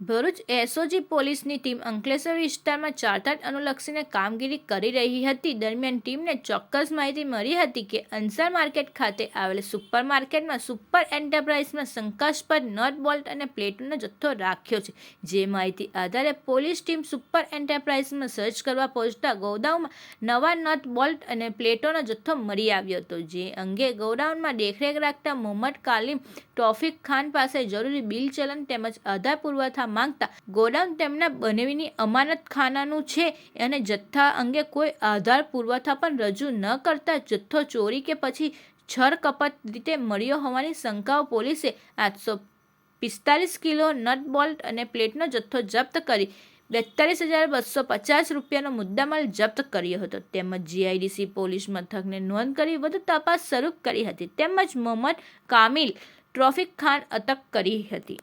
Bharuch SOG પોલીસની team Ankleshwar વિસ્તારમાં ચારતાટ અનુલક્ષીને કામગીરી કરી રહી હતી. દરમિયાન ટીમને ચોક્કસ માહિતી મળી હતી કે અંસાર માર્કેટ ખાતે આવેલ સુપર માર્કેટમાં સુપર એન્ટરપ્રાઇઝમાં શંકાસ્પદ નટ, બોલ્ટ અને પ્લેટોનો જથ્થો રાખ્યો છે. જે માહિતી આધારે પોલીસ ટીમ સુપર એન્ટરપ્રાઇઝમાં સર્ચ કરવા પહોંચતા ગોડાઉનમાં નવા નટ, બોલ્ટ અને પ્લેટોનો જથ્થો મળી આવ્યો હતો. જે અંગે ગોડાઉનમાં દેખરેખ રાખતા મોહમ્મદ કાલિમ ટોફિક ખાન પાસે જરૂરી બિલ ચલન તેમજ આધાર પુરવઠા માંગતા. ગોડાઉન તેમના બનેવીની અમાનત ખાનાનું છે અને જથ્થા અંગે કોઈ આધાર પુરવઠા પણ રજૂ ન કરતા જથ્થો ચોરી કે પછી છરકપટ રીતે મળ્યો હોવાની શંકાઓ પોલીસે આઠસો પિસ્તાલીસ કિલો નટ બોલ્ટ અને પ્લેટનો જથ્થો જપ્ત કરી બેતાલીસ હજાર બસો પચાસ રૂપિયાનો મુદ્દામાલ જપ્ત કર્યો હતો. તેમજ જીઆઈડીસી પોલીસ મથકને નોંધ કરી વધુ તપાસ શરૂ કરી હતી. તેમજ મોહમ્મદ કામિલ ટ્રોફિક ખાન અટક કરી હતી.